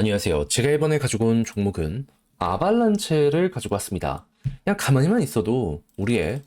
안녕하세요. 제가 이번에 가지고 온 종목은 아발란체를 가지고 왔습니다. 그냥 가만히만 있어도 우리의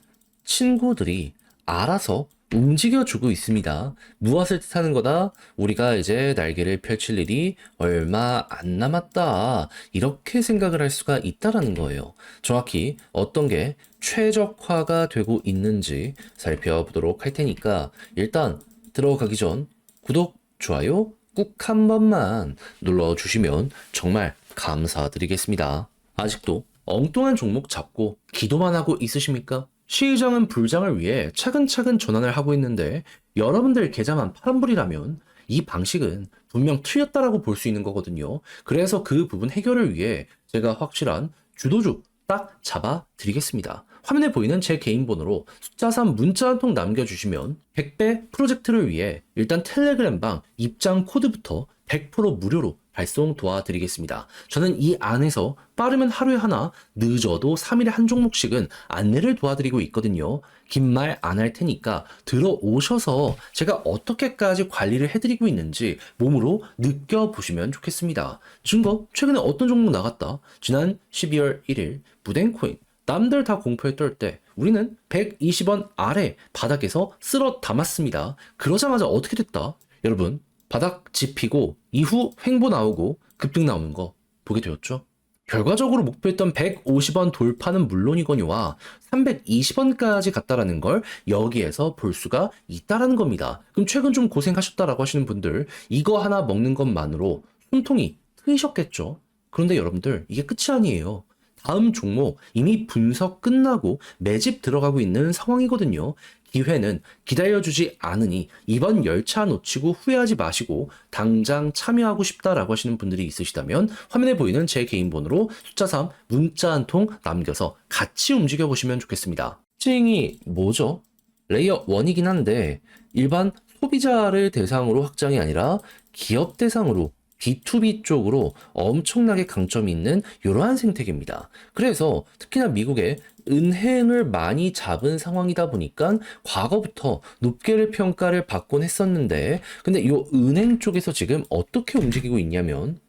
친구들이 알아서 움직여주고 있습니다. 무엇을 뜻하는 거다? 우리가 이제 날개를 펼칠 일이 얼마 안 남았다. 이렇게 생각을 할 수가 있다라는 거예요. 정확히 어떤 게 최적화가 되고 있는지 살펴보도록 할 테니까 일단 들어가기 전 구독, 좋아요 꾹 한 번만 눌러주시면 정말 감사드리겠습니다. 아직도 엉뚱한 종목 잡고 기도만 하고 있으십니까? 시장은 불장을 위해 차근차근 전환을 하고 있는데 여러분들 계좌만 파란불이라면 이 방식은 분명 틀렸다라고 볼 수 있는 거거든요. 그래서 그 부분 해결을 위해 제가 확실한 주도주 딱 잡아 드리겠습니다. 화면에 보이는 제 개인 번호로 숫자 3 문자 한 통 남겨주시면 100배 프로젝트를 위해 일단 텔레그램방 입장 코드부터 100% 무료로 발송 도와드리겠습니다. 저는 이 안에서 빠르면 하루에 하나, 늦어도 3일에 한 종목씩은 안내를 도와드리고 있거든요. 긴 말 안 할 테니까 들어오셔서 제가 어떻게까지 관리를 해드리고 있는지 몸으로 느껴보시면 좋겠습니다. 증거, 최근에 어떤 종목 나갔다? 지난 12월 1일 무덴코인 남들 다 공포에 떨 때 우리는 120원 아래 바닥에서 쓸어 담았습니다. 그러자마자 어떻게 됐다? 여러분, 바닥 짚히고 이후 횡보 나오고 급등 나오는 거 보게 되었죠? 결과적으로 목표했던 150원 돌파는 물론이거니와 320원까지 갔다라는 걸 여기에서 볼 수가 있다라는 겁니다. 그럼 최근 좀 고생하셨다라고 하시는 분들 이거 하나 먹는 것만으로 숨통이 트이셨겠죠? 그런데 여러분들 이게 끝이 아니에요. 다음 종목 이미 분석 끝나고 매집 들어가고 있는 상황이거든요. 기회는 기다려주지 않으니 이번 열차 놓치고 후회하지 마시고 당장 참여하고 싶다라고 하시는 분들이 있으시다면 화면에 보이는 제 개인 번호로 숫자 3 문자 한 통 남겨서 같이 움직여 보시면 좋겠습니다. 특징이 뭐죠? 레이어 1이긴 한데 일반 소비자를 대상으로 확장이 아니라 기업 대상으로 B2B 쪽으로 엄청나게 강점이 있는 이러한 생태계입니다. 그래서 특히나 미국에 은행을 많이 잡은 상황이다 보니까 과거부터 높게를 평가를 받곤 했었는데 근데 이 은행 쪽에서 지금 어떻게 움직이고 있냐면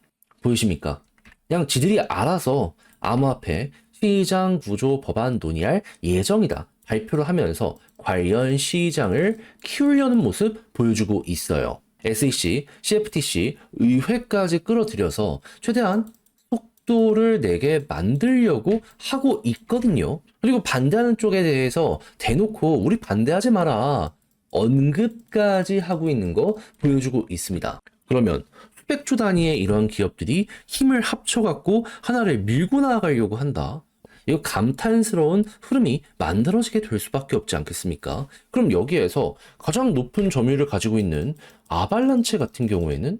보이십니까? 그냥 지들이 알아서 암호화폐 시장 구조 법안 논의할 예정이다. 발표를 하면서 관련 시장을 키우려는 모습 보여주고 있어요. SEC, CFTC, 의회까지 끌어들여서 최대한 속도를 내게 만들려고 하고 있거든요. 그리고 반대하는 쪽에 대해서 대놓고 우리 반대하지 마라. 언급까지 하고 있는 거 보여주고 있습니다. 그러면 수백 조 단위의 이런 기업들이 힘을 합쳐갖고 하나를 밀고 나아가려고 한다. 이거 감탄스러운 흐름이 만들어지게 될 수밖에 없지 않겠습니까? 그럼 여기에서 가장 높은 점유율을 가지고 있는 아발란체 같은 경우에는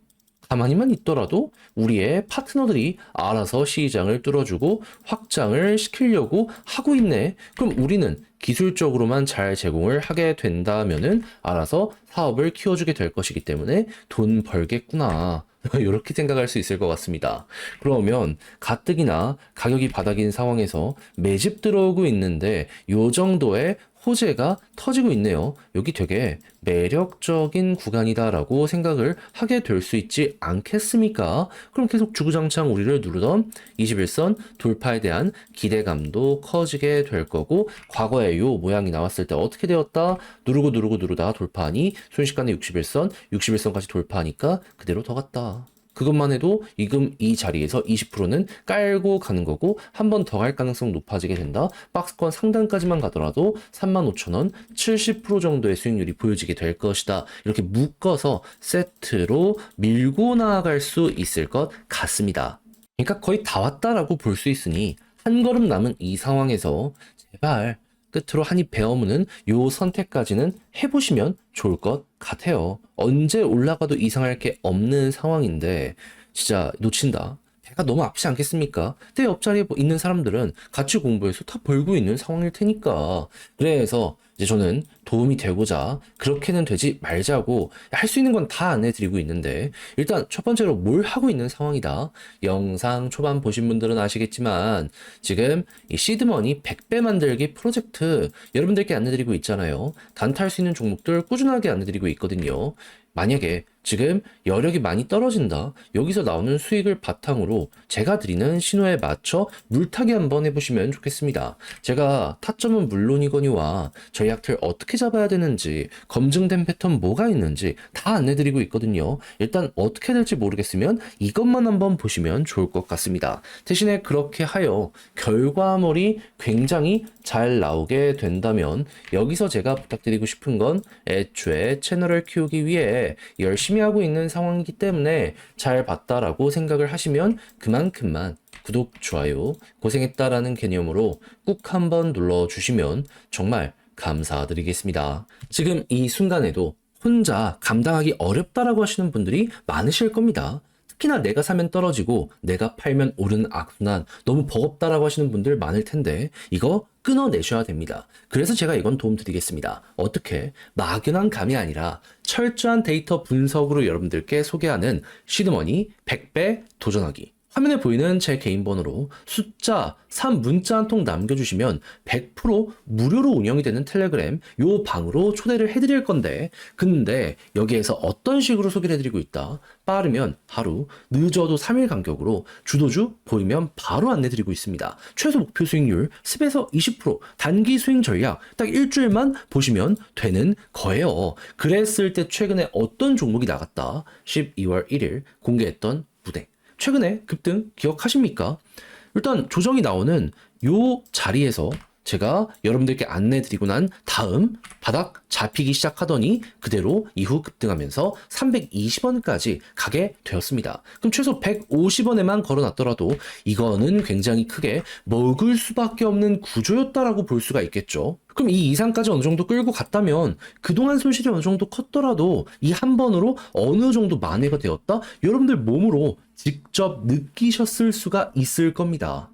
가만히만 있더라도 우리의 파트너들이 알아서 시장을 뚫어주고 확장을 시키려고 하고 있네. 그럼 우리는 기술적으로만 잘 제공을 하게 된다면은 알아서 사업을 키워주게 될 것이기 때문에 돈 벌겠구나. 이렇게 생각할 수 있을 것 같습니다. 그러면 가뜩이나 가격이 바닥인 상황에서 매집 들어오고 있는데 요 정도의 호재가 터지고 있네요. 여기 되게 매력적인 구간이다라고 생각을 하게 될 수 있지 않겠습니까? 그럼 계속 주구장창 우리를 누르던 21선 돌파에 대한 기대감도 커지게 될 거고 과거에 요 모양이 나왔을 때 어떻게 되었다? 누르고 누르고 누르다 돌파하니 순식간에 61선, 61선까지 돌파하니까 그대로 더 갔다. 그것만 해도 지금 이 자리에서 20%는 깔고 가는 거고 한 번 더 갈 가능성 높아지게 된다. 박스권 상단까지만 가더라도 35,000원 70% 정도의 수익률이 보여지게 될 것이다. 이렇게 묶어서 세트로 밀고 나아갈 수 있을 것 같습니다. 그러니까 거의 다 왔다라고 볼 수 있으니 한 걸음 남은 이 상황에서 제발 끝으로 한입 베어무는 요 선택까지는 해보시면 좋을 것 같아요. 언제 올라가도 이상할 게 없는 상황인데 진짜 놓친다. 배가 너무 아프지 않겠습니까? 내 옆자리에 있는 사람들은 같이 공부해서 다 벌고 있는 상황일 테니까. 그래서 이제 저는 도움이 되고자 그렇게는 되지 말자고 할 수 있는 건 다 안내드리고 있는데 일단 첫 번째로 뭘 하고 있는 상황이다. 영상 초반 보신 분들은 아시겠지만 지금 이 시드머니 100배 만들기 프로젝트 여러분들께 안내드리고 있잖아요. 단타할 수 있는 종목들 꾸준하게 안내드리고 있거든요. 만약에 지금 여력이 많이 떨어진다. 여기서 나오는 수익을 바탕으로 제가 드리는 신호에 맞춰 물타기 한번 해보시면 좋겠습니다. 제가 타점은 물론이거니와 전략들 어떻게 잡아야 되는지, 검증된 패턴 뭐가 있는지 다 안내드리고 있거든요. 일단 어떻게 될지 모르겠으면 이것만 한번 보시면 좋을 것 같습니다. 대신에 그렇게 하여 결과물이 굉장히 잘 나오게 된다면 여기서 제가 부탁드리고 싶은 건 애초에 채널을 키우기 위해 열심히 하고 있는 상황이기 때문에 잘 봤다라고 생각을 하시면 그만큼만 구독, 좋아요, 고생했다라는 개념으로 꾹 한번 눌러 주시면 정말 감사드리겠습니다. 지금 이 순간에도 혼자 감당하기 어렵다라고 하시는 분들이 많으실 겁니다. 특히나 내가 사면 떨어지고 내가 팔면 오르는 악순환 너무 버겁다라고 하시는 분들 많을 텐데 이거 끊어내셔야 됩니다. 그래서 제가 이건 도움 드리겠습니다. 어떻게? 막연한 감이 아니라 철저한 데이터 분석으로 여러분들께 소개하는 시드머니 100배 도전하기. 화면에 보이는 제 개인 번호로 숫자 3 문자 한 통 남겨주시면 100% 무료로 운영이 되는 텔레그램 요 방으로 초대를 해드릴 건데 근데 여기에서 어떤 식으로 소개를 해드리고 있다? 빠르면 하루 늦어도 3일 간격으로 주도주 보이면 바로 안내드리고 있습니다. 최소 목표 수익률 10에서 20% 단기 수익 전략 딱 일주일만 보시면 되는 거예요. 그랬을 때 최근에 어떤 종목이 나갔다? 12월 1일 공개했던 무대 최근에 급등 기억하십니까? 일단 조정이 나오는 요 자리에서 제가 여러분들께 안내 드리고 난 다음 바닥 잡히기 시작하더니 그대로 이후 급등하면서 320원까지 가게 되었습니다. 그럼 최소 150원에만 걸어놨더라도 이거는 굉장히 크게 먹을 수밖에 없는 구조였다라고 볼 수가 있겠죠. 그럼 이 이상까지 어느 정도 끌고 갔다면 그동안 손실이 어느 정도 컸더라도 이 한 번으로 어느 정도 만회가 되었다? 여러분들 몸으로 직접 느끼셨을 수가 있을 겁니다.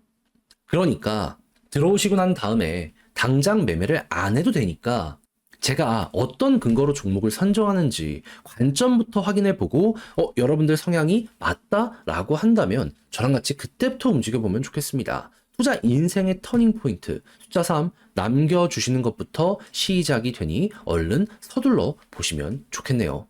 그러니까 들어오시고 난 다음에 당장 매매를 안 해도 되니까 제가 어떤 근거로 종목을 선정하는지 관점부터 확인해 보고 어 여러분들 성향이 맞다라고 한다면 저랑 같이 그때부터 움직여 보면 좋겠습니다. 투자 인생의 터닝 포인트 숫자 3 남겨 주시는 것부터 시작이 되니 얼른 서둘러 보시면 좋겠네요.